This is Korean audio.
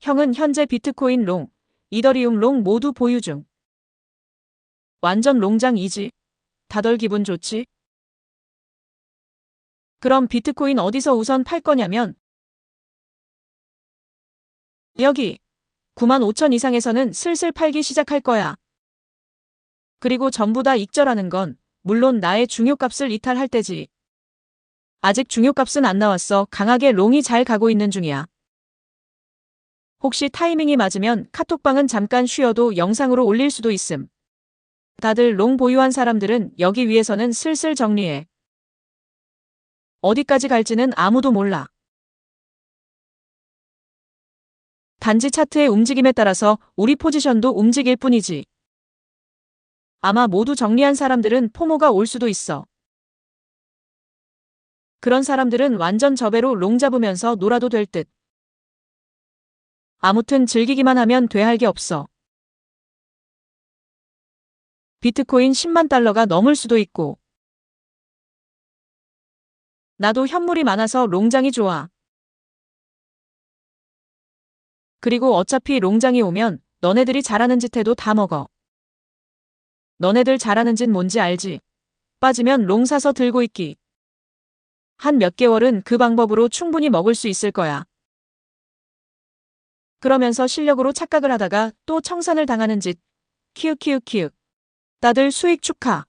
형은 현재 비트코인 롱, 이더리움 롱 모두 보유 중. 완전 롱장이지. 다들 기분 좋지? 그럼 비트코인 어디서 우선 팔 거냐면 여기 9만 5천 이상에서는 슬슬 팔기 시작할 거야. 그리고 전부 다 익절하는 건 물론 나의 중요값을 이탈할 때지. 아직 중요값은 안 나왔어. 강하게 롱이 잘 가고 있는 중이야. 혹시 타이밍이 맞으면 카톡방은 잠깐 쉬어도 영상으로 올릴 수도 있음. 다들 롱 보유한 사람들은 여기 위에서는 슬슬 정리해. 어디까지 갈지는 아무도 몰라. 단지 차트의 움직임에 따라서 우리 포지션도 움직일 뿐이지. 아마 모두 정리한 사람들은 포모가 올 수도 있어. 그런 사람들은 완전 저배로 롱 잡으면서 놀아도 될 듯. 아무튼 즐기기만 하면 돼할 게 없어. 비트코인 10만 달러가 넘을 수도 있고. 나도 현물이 많아서 롱장이 좋아. 그리고 어차피 롱장이 오면 너네들이 잘하는 짓 해도 다 먹어. 너네들 잘하는 짓 뭔지 알지? 빠지면 롱 사서 들고 있기. 한 몇 개월은 그 방법으로 충분히 먹을 수 있을 거야. 그러면서 실력으로 착각을 하다가 또 청산을 당하는 짓. 키읔키읔키읔. 다들 수익 축하.